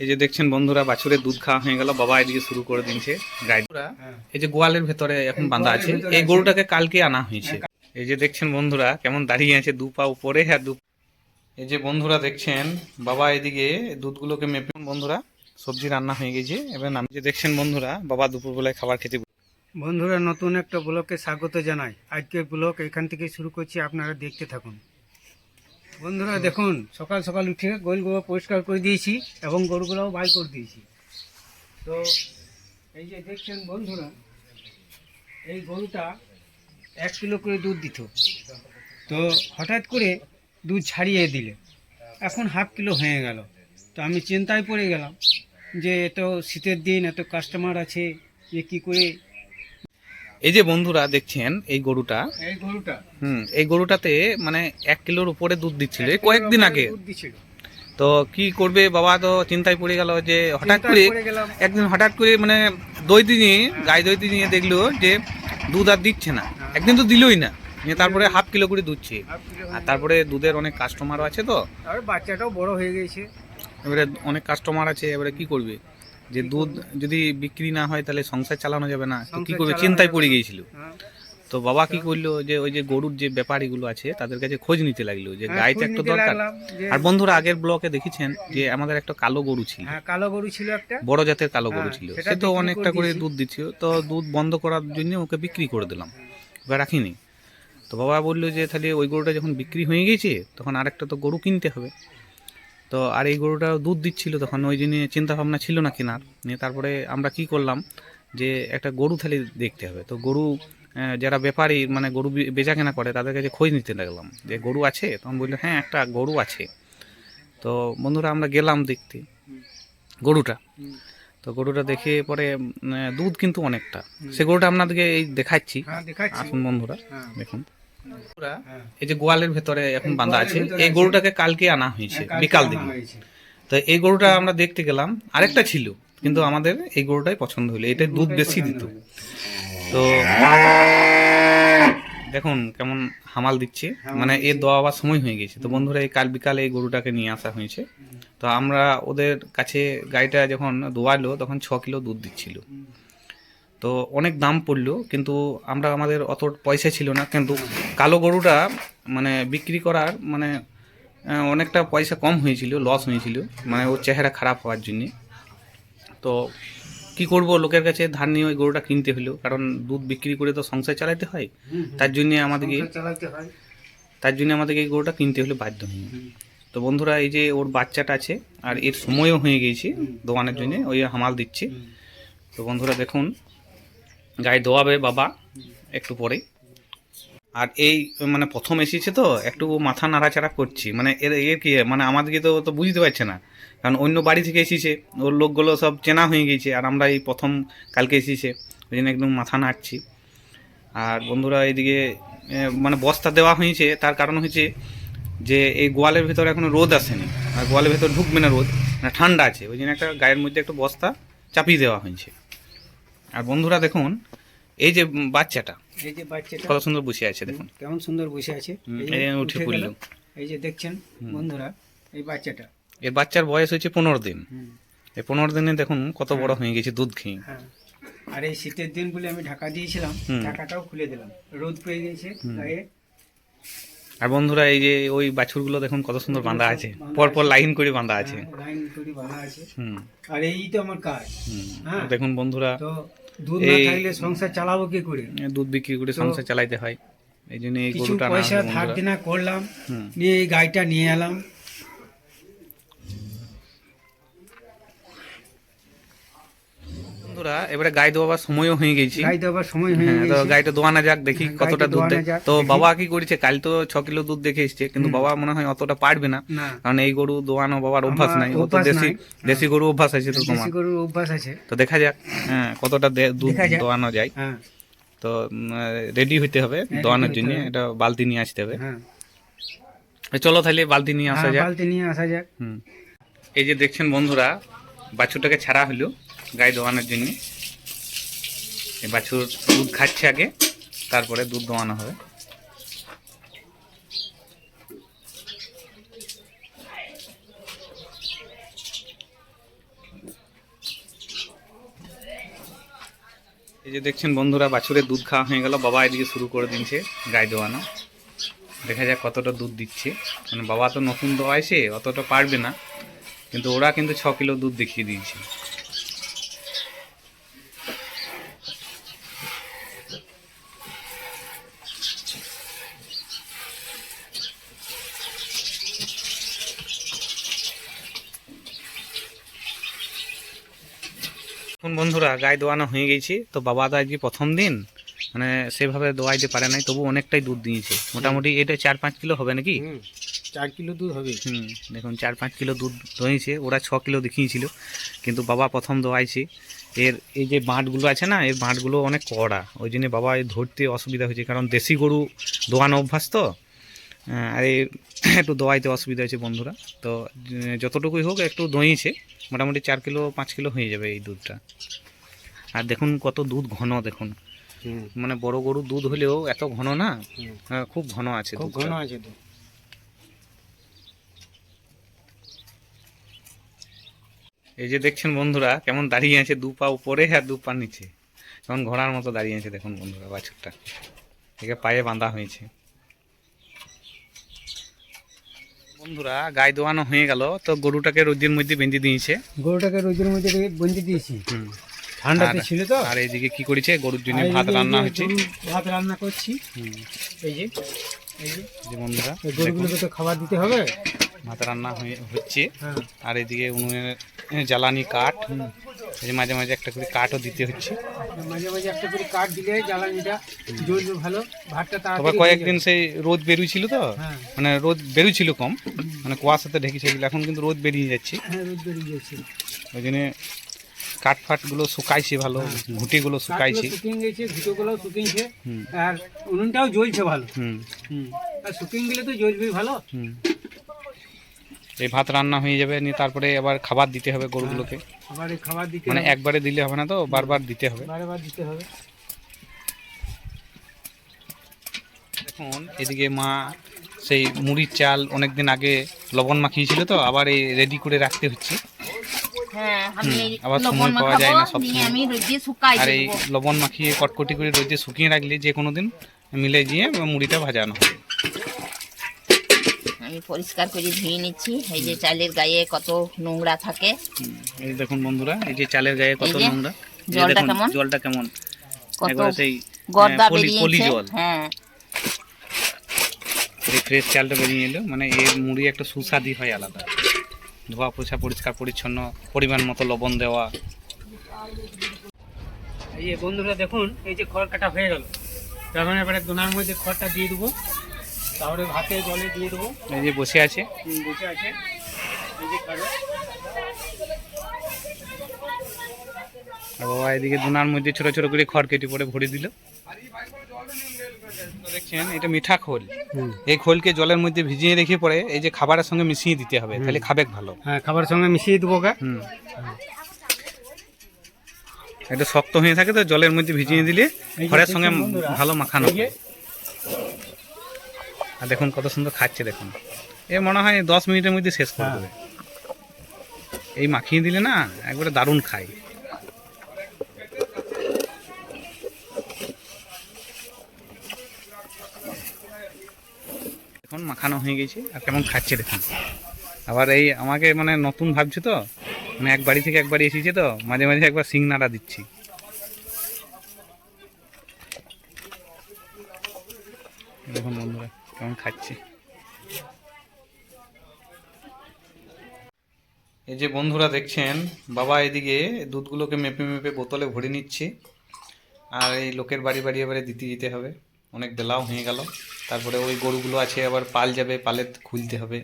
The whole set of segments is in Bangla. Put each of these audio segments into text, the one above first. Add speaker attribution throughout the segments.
Speaker 1: এই যে দেখছেন বন্ধুরা বাছুরের দুধ খাওয়া হয়ে গেল। বাবা এদিকে শুরু করে দিয়েছে গাইডরা এই যে গোয়ালের ভেতরে এখন বাঁধা আছে। এই গরুটাকে কালকে আনা হয়েছে। এই যে দেখছেন বন্ধুরা কেমন দাঁড়িয়ে আছে দু পা উপরে আর দু এই যে বন্ধুরা দেখছেন বাবা এদিকে দুধগুলোকে মেপে বন্ধুরা সবজি রান্না হয়ে গেছে। এবার আমি যে দেখছেন বন্ধুরা বাবা দুপুরবেলায় খাবার খেতে
Speaker 2: বন্ধুরা নতুন একটা ব্লকে স্বাগত জানাই। আজকের ব্লক এখান থেকে শুরু করছি। আপনারা দেখতে থাকুন। বন্ধুরা, দেখুন, সকাল সকাল উঠে গোলগুলো পরিষ্কার করে দিয়েছি এবং গরুগুলোও বাই করে দিয়েছি। তো, এই যে দেখছেন বন্ধুরা, এই গরুটা এক কিলো করে দুধ দিত। তো, হঠাৎ করে দুধ ছাড়িয়ে দিলে। এখন হাফ কিলো হয়ে গেল। তো আমি চিন্তায় পড়ে গেলাম যে, এত শীতের দিন, এত কাস্টমার আছে যে কী করে
Speaker 1: এই যে বন্ধুরা দেখছেন এই গরুটা
Speaker 2: এই গরুটা।
Speaker 1: হুম এই গরুটাতে মানে এক কিলোর উপরে দুধ দিচ্ছিল কয়েকদিন আগে।
Speaker 2: দুধ।
Speaker 1: তো কি করবে বাবা তো চিন্তায় পড়ে গেল যে হঠাৎ করে একদিন হঠাৎ করে মানে দই দিনে গাই দই নিয়ে দেখল যে দুধ আর দিচ্ছে না। একদিন তো দিলই না। নিয়ে তারপরে হাফ কিলো করে দুধছে।
Speaker 2: হাফ
Speaker 1: আর তারপরে দুধের অনেক কাস্টমারও আছে তো।
Speaker 2: আর বাচ্চাটাও বড় হয়ে গেছে।
Speaker 1: এবারে অনেক কাস্টমার আছে এবারে কি করবে? যে দুধ যদি বিক্রি না হয় তাহলে সংসার চালানো যাবে না। তো কি করবে? চিন্তায় পড়ে গিয়েছিল।
Speaker 2: হ্যাঁ।
Speaker 1: তো বাবা কি করল যে ওই যে গরুর যে ব্যাপারীগুলো আছে তাদের কাছে খোঁজ নিতে লাগল যে
Speaker 2: হ্যাঁ,
Speaker 1: গাইতে একটা দরকার। আর বন্ধুরা আগের ব্লকে দেখেছেন যে আমাদের একটা কালো গরু ছিল।
Speaker 2: হ্যাঁ কালো গরু ছিল একটা।
Speaker 1: বড় জাতের কালো গরু ছিল। সে তো অনেকটা
Speaker 2: করে
Speaker 1: করে দুধ দিচ্ছিল তো দুধ বন্ধ করার জন্য ওকে বিক্রি করে দিলাম। ওকে রাখিনি। তো বাবা বলল যে তাহলে ওই গরুটা যখন বিক্রি হয়ে গেছে তখন আরেকটা তো গরু কিনতে হবে। তো আর এই গরুটা দুধ দিচ্ছিল তখন ওই জন্য চিন্তা ভাবনা ছিল না কেনার। নিয়ে তারপরে আমরা কি করলাম যে একটা গরু থালি দেখতে হবে। তো গরু যারা ব্যাপারী মানে গরু বেচা কেনা করে তাদের কাছে খোঁজ নিতে লাগলাম যে গরু আছে? তখন বলল হ্যাঁ একটা গরু আছে। তো বন্ধুরা আমরা গেলাম দেখতে গরুটা। তো গরুটা দেখে পরে দুধ কিন্তু অনেকটা। সে গরুটা আপনাদেরকে এই দেখাচ্ছি।
Speaker 2: হ্যাঁ
Speaker 1: আসুন বন্ধুরা
Speaker 2: হ্যাঁ।
Speaker 1: দেখুন। এই যে গোয়ালের ভেতরে এখন বাঁধা আছে এই গরুটাকে কালকে আনা হয়েছে
Speaker 2: হ্যাঁ,
Speaker 1: বিকাল দিকে। তো এই গরুটা আমরা দেখতে গেলাম আরেকটা ছিল কিন্তু আমাদের এই গরুটাই পছন্দ হলো এটা দুধ বেশি দিত। তো দেখুন কেমন হামাল দিচ্ছে মানে এ এর দোয়াবার সময় হয়ে গেছে। তো বন্ধুরা এই কাল বিকালে এই গরুটাকে নিয়ে আসা হয়েছে। তো আমরা ওদের কাছে গাড়িটা যখন দোয়ালো তখন ছ কিলো দুধ দিচ্ছিল। তো অনেক দাম পড়ল কিন্তু আমরা আমাদের অত পয়সা ছিল না। কিন্তু কালো গরুটা মানে বিক্রি করার মানে অনেকটা পয়সা কম হয়েছিল লস হয়েছিল। মানে ওর চেহারা খারাপ হওয়ার জন্যে। তো কি করব লোকের কাছে ধার নিয়ে ওই গরুটা কিনতে হলো। কারণ দুধ বিক্রি করে তো সংসার চালাতে হয়। তার জন্যে আমাদেরকে তার জন্য আমাদেরকে এই গরুটা কিনতে হলে বাধ্য হয়ে। তো বন্ধুরা এই যে ওর বাচ্চাটা আছে আর এর সময়ও হয়ে গিয়েছে দোকানের জন্য ওই হামাল দিচ্ছে। তো বন্ধুরা দেখুন গায়ে দোয়াবে বাবা, একটু পরে আর এই মানে প্রথম এসেছে তো, একটু মাথা নাড়াচাড়া করছি। মানে এর এর কি মানে আমাদেরকে তো তো বুঝতে পারছে না। কারণ অন্য বাড়ি থেকে এসেছে, ওর লোকগুলো সব চেনা হয়ে গেছে, আর আমরা এই প্রথম কালকে এসেছে, ওই জন্য একদম মাথা নাড়ছি। আর বন্ধুরা এইদিকে মানে বস্তা দেওয়া হয়েছে, তার কারণ হচ্ছে যে এই গোয়ালের ভেতরে এখনও রোদ আসেনি। আর গোয়ালের ভেতর ঢুকবে না রোদ মানে ঠান্ডা আছে, ওই জন্য একটা গায়ের মধ্যে একটা বস্তা চাপিয়ে দেওয়া হয়েছে। আর বন্ধুরা দেখুন এই যে বাচ্চাটা
Speaker 2: এই যে বাচ্চাটা
Speaker 1: কত সুন্দর বসে আছে দেখুন।
Speaker 2: কেমন সুন্দর বসে আছে। এই
Speaker 1: এই উঠে পড়ল।
Speaker 2: এই যে দেখছেন বন্ধুরা এই বাচ্চাটা।
Speaker 1: এর বাচ্চার বয়স হচ্ছে পনেরো দিন। এই পনেরো দিনে দেখুন কত বড় হয়ে গেছে দুধ খেয়ে।
Speaker 2: হ্যাঁ। আর এই শীতের দিন বলে আমি ঢাকা দিয়েছিলাম ঢাকাটাও খুলে দিলাম। রোদ পেয়ে গেছে গায়ে।
Speaker 1: আর বন্ধুরা এই যে ওই বাছুরগুলো দেখুন কত সুন্দর বাঁধা আছে। পরপর লাইন করে বাঁধা আছে।
Speaker 2: হ্যাঁ, লাইন করে বাঁধা আছে।
Speaker 1: হুম।
Speaker 2: আর এই তো আমার কাজ। হ্যাঁ।
Speaker 1: দেখুন বন্ধুরা
Speaker 2: তো দুধ না থাকলে সংসার চালাবো কি করে
Speaker 1: দুধ বিক্রি করে সংসার চালাইতে হয় এই জন্য এই গরুটা
Speaker 2: পয়সা ধার। দেনা করলাম। নিয়ে এই গাড়িটা নিয়ে এলাম
Speaker 1: বন্ধুরা এবারে গাই দেওয়ার সময়ও হয়ে গেছে।
Speaker 2: গাড়ি দেওয়ার সময় হয়ে
Speaker 1: হ্যাঁ, তো গাইটা দোয়ানো যাক দেখি
Speaker 2: হ্যাঁ,
Speaker 1: কতটা দুধ দেয়। তো বাবা কি করেছে কাল তো ছ কিলো দুধ দেখে এসছে কিন্তু বাবা মনে হয় অতটা পারবে না কারণ এই গরু দোয়ানো বাবার অভ্যাস নাই ও তো দেশি দেশি গরু অভ্যাস আছে তো তোমার।
Speaker 2: দেশি অভ্যাস আছে।
Speaker 1: তো দেখা যাক হ্যাঁ কতটা দুধ দোয়ানো যায়।
Speaker 2: হ্যাঁ।
Speaker 1: তো রেডি হইতে হবে দোয়ানোর জন্য এটা বালতি নিয়ে আসতে হবে। চলো তাহলে বালতি নিয়ে আসা যাক।
Speaker 2: বালতি নিয়ে আসা যাক।
Speaker 1: হুম। এই যে দেখছেন বন্ধুরা বাছুরটাকে ছাড়া হলো। গায়ে দোয়ানোর জন্য। এই বাছুর দুধ খাচ্ছে আগে, তারপরে দুধ দোয়ানো হবে। এই যে দেখছেন বন্ধুরা বাছুরে দুধ খাওয়া হয়ে গেল। বাবা এদিকে শুরু করে দিচ্ছে গায়ে দোয়ানো। দেখা যাক কতটা দুধ দিচ্ছে। মানে বাবা তো নতুন দোয়াইছে অতটা পারবে না। কিন্তু ওরা কিন্তু ছ কিলো দুধ দেখিয়ে দিয়েছে। এখন বন্ধুরা গায়ে দোয়ানো হয়ে গেছে। তো বাবা তো আজকে প্রথম দিন মানে সেভাবে দোয়াইতে পারে নাই তবু অনেকটাই দুধ দিয়েছে। মোটামুটি এটা চার পাঁচ কিলো হবে নাকি?
Speaker 2: চার কিলো দুধ হবে।
Speaker 1: হুম দেখুন চার পাঁচ কিলো দুধ দইছে ওরা ছ কিলো দেখিয়েছিল কিন্তু বাবা প্রথম দোয়াইছে। এর এই যে বাঁটগুলো আছে না এর বাঁটগুলো অনেক কড়া ওই জন্য বাবা ধরতে অসুবিধা হয়েছে কারণ দেশি গরু দোয়ানো অভ্যাস তো। আর এই একটু দোয়াইতে অসুবিধা হয়েছে বন্ধুরা। তো যতটুকুই হোক একটু দইছে মোটামুটি চার কিলো পাঁচ কিলো হয়ে যাবে এই দুধটা। আর দেখুন কত দুধ ঘন দেখুন। মানে বড় গরুর দুধ হলেও এত ঘন না?
Speaker 2: হুম।
Speaker 1: খুব ঘন আছে
Speaker 2: খুব ঘন আছে
Speaker 1: এই যে দেখছেন বন্ধুরা কেমন দাঁড়িয়ে আছে দু পা উপরে আর দু পা নিচে। কেমন ঘোড়ার মতো দাঁড়িয়ে আছে দেখুন বন্ধুরা বাছুরটা। একে পায়ে বাঁধা হয়েছে। বন্ধুরা গাই দোয়ানো হয়ে গেল তো গরুটাকে রোদের মধ্যে বেঁধে দিয়েছে।
Speaker 2: গরুটাকে রোদের মধ্যে বেঁধে দিয়েছি। ঠান্ডাতে
Speaker 1: আর-
Speaker 2: ছিল তো?
Speaker 1: আর এইদিকে কি করেছে? গরুর জন্য ভাত রান্না হচ্ছে।
Speaker 2: ভাত রান্না করছি। এই যে এই যে।
Speaker 1: যে বন্ধুরা
Speaker 2: গরুগুলোকে তো খাবার দিতে হবে।
Speaker 1: ভাত রান্না হয়ে- হচ্ছে।
Speaker 2: হ্যাঁ।
Speaker 1: আর এদিকে উনুনের জ্বালানি কাঠ। মাঝে মাঝে একটা করে কাঠও দিতে হচ্ছে।
Speaker 2: মাঝে মাঝে একটা করে কাঠ দিলে জ্বালানিটা জ্বলবে ভালো ভাতটা তাড়াতাড়ি
Speaker 1: কয়েকদিন সেই রোদ বেরিয়েছিল তো?
Speaker 2: হ্যাঁ।
Speaker 1: মানে রোদ বেরোচ্ছিল কম মানে কুয়াশাতে ঢেকেছিল এখন কিন্তু রোদ বেরিয়ে যাচ্ছে।
Speaker 2: হ্যাঁ রোদ বেরিয়ে যাচ্ছে।
Speaker 1: ওই জন্য কাঠ ফাটগুলো শুকাইছে ভালো ঘুঁটিগুলো শুকাইছে।
Speaker 2: শুকিয়ে গেছে ভিটোগুলো শুকিয়েছে আর উনুনটাও জ্বলছে ভালো।
Speaker 1: হুম।
Speaker 2: হুম। আর শুকিয়ে গেলে তো জ্বলবেই ভালো।
Speaker 1: হুম। এই ভাত রান্না হয়ে যাবে নিয়ে তারপরে আবার খাবার দিতে হবে গরুগুলোকে।
Speaker 2: আবার এই খাবার দিতে
Speaker 1: মানে একবারে দিলে হবে না তো বারবার দিতে হবে।
Speaker 2: বারে বার দিতে হবে।
Speaker 1: দেখুন এদিকে মা সেই মুড়ির চাল অনেকদিন আগে লবণ মাখিয়েছিল তো আবার এই রেডি করে রাখতে হচ্ছে।
Speaker 3: হ্যাঁ
Speaker 1: আবার
Speaker 3: লবণ
Speaker 1: সময় পাওয়া যায় না সব সময়। আর এই লবণ মাখিয়ে কটকটি করে রোদে শুকিয়ে রাখলে যে কোনো দিন মিলে গিয়ে মুড়িটা ভাজানো হবে।
Speaker 3: আমি পরিষ্কার করে ধুয়ে নিচ্ছি। এই যে চালের গায়ে কত নোংরা থাকে।
Speaker 1: এই দেখুন বন্ধুরা এই যে চালের গায়ে কত নোংরা।
Speaker 3: জলটা কেমন?
Speaker 1: জলটা কেমন?
Speaker 3: কত
Speaker 1: সেই
Speaker 3: গর্দা
Speaker 1: আহ, পলি- পলি
Speaker 3: বেরিয়েছে হ্যাঁ।
Speaker 1: এই ফ্রেশ চালটা বেরিয়ে এলো মানে এর মুড়ি একটা সুস্বাদি হয় আলাদা। ধোয়া পোছা পরিষ্কার পরিচ্ছন্ন পরিমাণ মতো লবণ দেওয়া।
Speaker 2: এই বন্ধুরা দেখুন এই যে খড় কাটা হয়ে গেল। তখন এবারে দোনার মধ্যে খড়টা দিয়ে দেবো। তারপরে ভাতে জলে দিয়ে দেবো।
Speaker 1: এই যে বসে আছে।
Speaker 2: বসে আছে। এই যে খাবে।
Speaker 1: বাবা এদিকে দুনার মধ্যে ছোট ছোট করে খড় কেটে পরে ভরে দিল। দেখছেন এটা মিঠা খোল। এই খোলকে জলের মধ্যে ভিজিয়ে রেখে পরে এই যে খাবারের সঙ্গে মিশিয়ে দিতে হবে তাহলে খাবে ভালো।
Speaker 2: হ্যাঁ খাবার সঙ্গে মিশিয়ে দেবো
Speaker 1: হুম। এটা শক্ত হয়ে থাকে তো জলের মধ্যে ভিজিয়ে দিলে খড়ের সঙ্গে ভালো মাখানো। আর দেখুন কত সুন্দর খাচ্ছে দেখুন। এ মনে হয় দশ মিনিটের মধ্যে শেষ করে
Speaker 2: হ্যাঁ।
Speaker 1: দেবে। এই মাখিয়ে দিলে না একবারে দারুণ খায়। এখন মাখানো হয়ে গেছে আর কেমন খাচ্ছে দেখুন। আবার এই আমাকে মানে নতুন ভাবছে তো মানে এক বাড়ি থেকে এক বাড়ি এসেছে তো মাঝে মাঝে একবার সিং নাড়া দিচ্ছি দেখুন বন্ধুরা কেমন খাচ্ছে। এই যে বন্ধুরা দেখছেন, বাবা এদিকে দুধগুলোকে মেপে মেপে বোতলে ভরে নিচ্ছে। আর এই লোকের বাড়ি বাড়ি এবারে দিতে দিতে হবে। অনেক বেলাও হয়ে গেল। তারপরে ওই গরুগুলো আছে, আবার পাল যাবে পালে খুলতে হবে।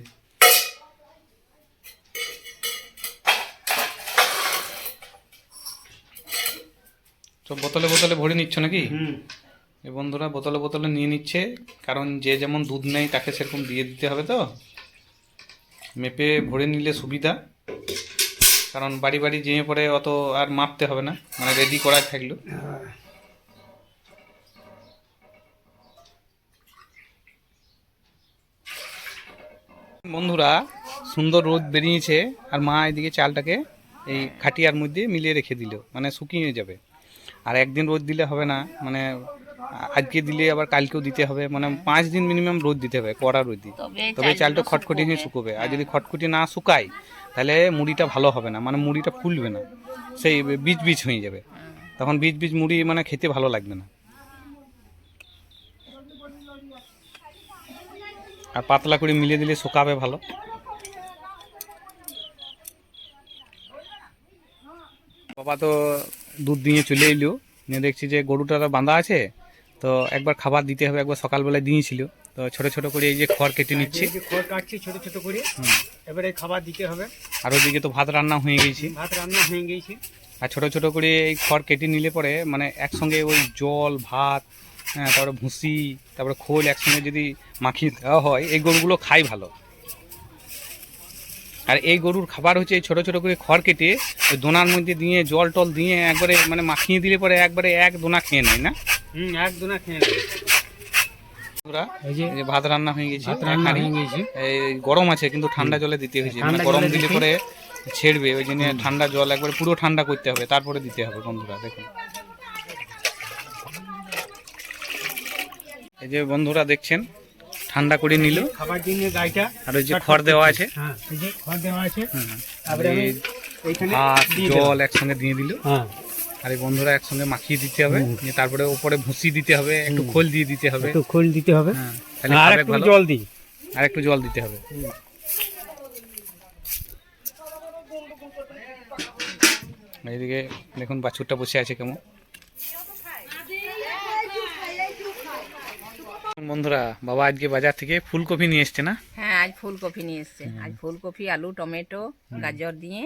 Speaker 1: তো বোতলে বোতলে ভরে নিচ্ছ নাকি? এই বন্ধুরা বোতলে বোতলে নিয়ে নিচ্ছে। কারণ যে যেমন দুধ নেই তাকে সেরকম দিয়ে দিতে হবে তো। মেপে ভরে নিলে সুবিধা। কারণ বাড়ি বাড়ি যেয়ে পরে অত আর মাপতে হবে না। মানে রেডি করা থাকল। বন্ধুরা, সুন্দর রোদ বেরিয়েছে আর মা এদিকে চালটাকে এই খাটিয়ার মধ্যে মিলিয়ে রেখে দিল। মানে শুকিয়ে যাবে। আর একদিন রোদ দিলে হবে না। মানে আজকে দিলে আবার কালকেও দিতে হবে মানে পাঁচ দিন মিনিমাম রোদ দিতে হবে কড়া রোদ
Speaker 3: তবে
Speaker 1: চালটা খটখটি নিয়ে
Speaker 3: শুকোবে।
Speaker 1: শুকোবে আর যদি খটখটি না শুকায় তাহলে মুড়িটা ভালো হবে না মানে মুড়িটা ফুলবে না। সেই বীজ বীজ হয়ে যাবে। তখন বীজ বীজ মুড়ি মানে খেতে ভালো লাগবে না। আর পাতলা করে মিলিয়ে দিলে শুকাবে ভালো। বাবা তো দুধ দিয়ে চলে এলো। নিয়ে দেখছি যে গরুটা বাঁধা আছে। তো একবার খাবার দিতে হবে একবার সকালবেলায় দিয়েছিল তো ছোট ছোট করে এই যে খড় কেটে নিচ্ছে।
Speaker 2: খড় কাটছি ছোট ছোট করে। এবারে খাবার দিতে হবে।
Speaker 1: আর ওইদিকে তো ভাত রান্না হয়ে গেছে।
Speaker 2: ভাত রান্না হয়ে গেছে।
Speaker 1: আর ছোট ছোট করে এই খড় কেটে নিলে পরে মানে একসঙ্গে ওই জল ভাত হ্যাঁ তারপরে ভুসি তারপরে খোল একসঙ্গে যদি মাখিয়ে দেওয়া হয় এই গরুগুলো খাই ভালো। আর এই গরুর খাবার হচ্ছে এই ছোটো ছোটো করে খড় কেটে ওই দোনার মধ্যে দিয়ে জল টল দিয়ে একবারে মানে মাখিয়ে দিলে পরে একবারে এক দোনা খেয়ে নেয় না?
Speaker 2: হুম এক দুনা খেয়ে যে
Speaker 1: ভাত রান্না হয়ে গেছে।
Speaker 2: হয়ে
Speaker 1: এই গরম আছে কিন্তু ঠান্ডা জলে দিতে হয়েছে। মানে গরম দিলে পরে ছেড়বে ওই জন্য ঠান্ডা জল একবার পুরো ঠান্ডা করতে হবে তারপরে দিতে হবে বন্ধুরা দেখুন। এই যে বন্ধুরা দেখছেন ঠান্ডা করে নিল।
Speaker 2: খাবার দিয়ে গাইটা
Speaker 1: আর ওই যে খড় দেওয়া আছে।
Speaker 2: হ্যাঁ এই যে খড় দেওয়া আছে। তারপরে এইখানে।
Speaker 1: জল একসঙ্গে দিয়ে দিল।
Speaker 2: হ্যাঁ।
Speaker 1: আর এই বন্ধুরা একসঙ্গে মাখিয়ে দিতে হবে। নিয়ে তারপরে উপরে ভুসি দিতে হবে একটু খোল দিয়ে দিতে হবে।
Speaker 2: একটু খোল দিতে হবে।
Speaker 1: হ্যাঁ
Speaker 2: আর একটু জল দিই।
Speaker 1: আর একটু জল দিতে হবে। এইদিকে দেখুন বাছুরটা বসে আছে কেমন। বন্ধুরা বাবা আজকে বাজার থেকে ফুলকপি নিয়ে এসছে না?
Speaker 3: হ্যাঁ আজ ফুলকপি নিয়ে এসছে। আজ ফুলকপি আলু টমেটো গাজর দিয়ে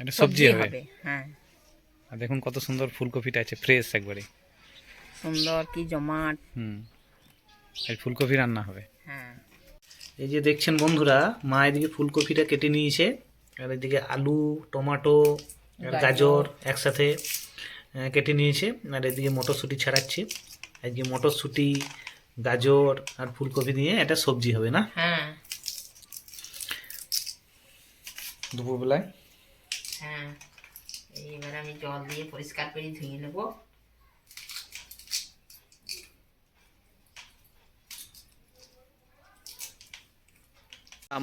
Speaker 1: এটা সবজি হবে।
Speaker 3: হ্যাঁ।
Speaker 1: আর দেখুন কত সুন্দর ফুলকপিটা আছে ফ্রেশ একবারে।
Speaker 3: সুন্দর কি জমাট।
Speaker 1: হুম এই ফুলকপি রান্না হবে।
Speaker 3: হ্যাঁ।
Speaker 1: এই যে দেখছেন বন্ধুরা মা এদিকে ফুলকপিটা কেটে নিয়েছে আর এদিকে আলু টমেটো আর গাজর। একসাথে কেটে নিয়েছে আর এদিকে মটরশুঁটি ছাড়াচ্ছে। আজকে মটরশুঁটি গাজর আর ফুলকপি দিয়ে এটা সবজি হবে না?
Speaker 3: হ্যাঁ।
Speaker 1: দুপুরবেলায়।
Speaker 3: এইবার আমি জল দিয়ে পরিষ্কার করে ধুয়ে নেব।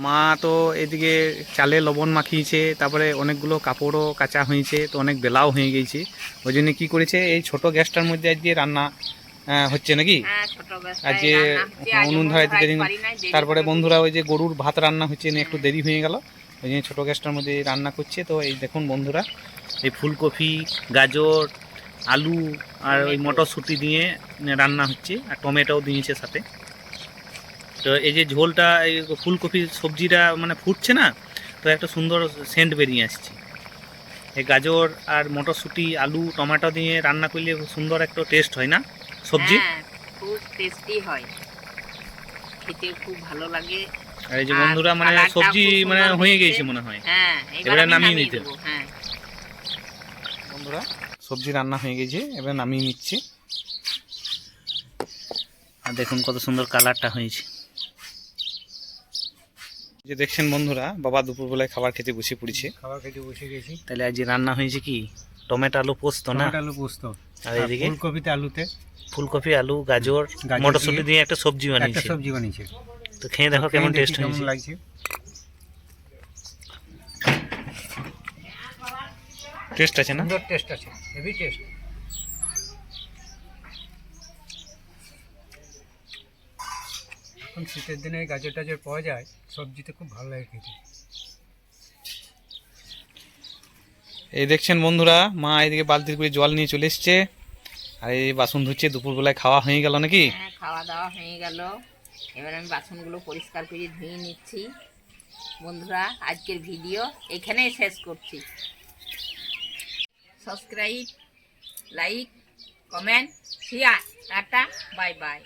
Speaker 1: মা তো এদিকে চালে লবণ মাখিয়েছে তারপরে অনেকগুলো কাপড়ও কাঁচা হয়েছে তো অনেক বেলাও হয়ে গেছে। ওই জন্য কী করেছে এই ছোট গ্যাসটার মধ্যে আজকে রান্না হচ্ছে নাকি?
Speaker 3: হ্যাঁ
Speaker 1: আজকে উনুন ধরাইতে দেরি তারপরে বন্ধুরা ওই যে গরুর ভাত রান্না হচ্ছে একটু দেরি হয়ে গেল। ওই জন্য ছোটো গ্যাসটার মধ্যে রান্না করছে। তো এই দেখুন বন্ধুরা, এই ফুলকপি, গাজর, আলু আর ওই মটরশুঁটি দিয়ে রান্না হচ্ছে আর টমেটোও দিয়েছে সাথে। তো এই যে ঝোলটা, এই ফুলকপির সবজিটা মানে ফুটছে না, তো একটা সুন্দর সেন্ট বেরিয়ে আসছে। এই গাজর আর মটরশুঁটি, আলু, টমেটো দিয়ে রান্না করলে সুন্দর একটা টেস্ট হয় না সবজি?
Speaker 3: হ্যাঁ খুব টেস্টি হয়। খেতে খুব ভালো লাগে।
Speaker 1: এই যে বন্ধুরা মানে সবজি মানে হয়ে গেছে মনে হয়।
Speaker 3: হ্যাঁ
Speaker 1: এবারে নামিয়ে নিতে।
Speaker 3: হ্যাঁ।
Speaker 1: বন্ধুরা সবজি রান্না হয়ে গেছে এবার নামিয়ে নিচ্ছি। আর দেখুন কত সুন্দর কালারটা হয়েছে। যে দেখছেন বন্ধুরা বাবা দুপুরবেলায় খাবার খেতে বসে পড়েছে।
Speaker 2: খাবার খেতে বসে গেছি।
Speaker 1: তাহলে আজ রান্না হয়েছে কি? টমেটো আলু পোস্ত না?
Speaker 2: টমেটো আলু পোস্ত।
Speaker 1: আর এদিকে
Speaker 2: ফুলকপিতে আলুতে।
Speaker 1: ফুলকপি আলু গাজর মটরশুঁটি
Speaker 2: দিয়ে
Speaker 1: একটা সবজি
Speaker 2: একটা
Speaker 1: বানিয়েছে।
Speaker 2: সবজি বানিয়েছে।
Speaker 1: তো খেয়ে দেখো কেমন টেস্ট
Speaker 2: কেমন
Speaker 1: হয়েছে।
Speaker 2: লাগছে।
Speaker 1: টেস্ট আছে না?
Speaker 2: সুন্দর টেস্ট আছে হেভি টেস্ট এখন শীতের দিনে গাজর টাজর পাওয়া যায় সবজিতে খুব ভালো লাগে খেতে।
Speaker 1: এই দেখছেন বন্ধুরা মা এদিকে বালতির করে জল নিয়ে চলে এসছে। আর এই বাসন ধুচ্ছে দুপুরবেলায় খাওয়া হয়ে গেল নাকি?
Speaker 3: হ্যাঁ খাওয়া দাওয়া হয়ে গেল। এবার আমি বাসনগুলো পরিষ্কার করে ধুয়ে নিচ্ছি। বন্ধুরা, আজকের ভিডিও এখানেই শেষ করছি। Subscribe, like, comment share tata, bye bye.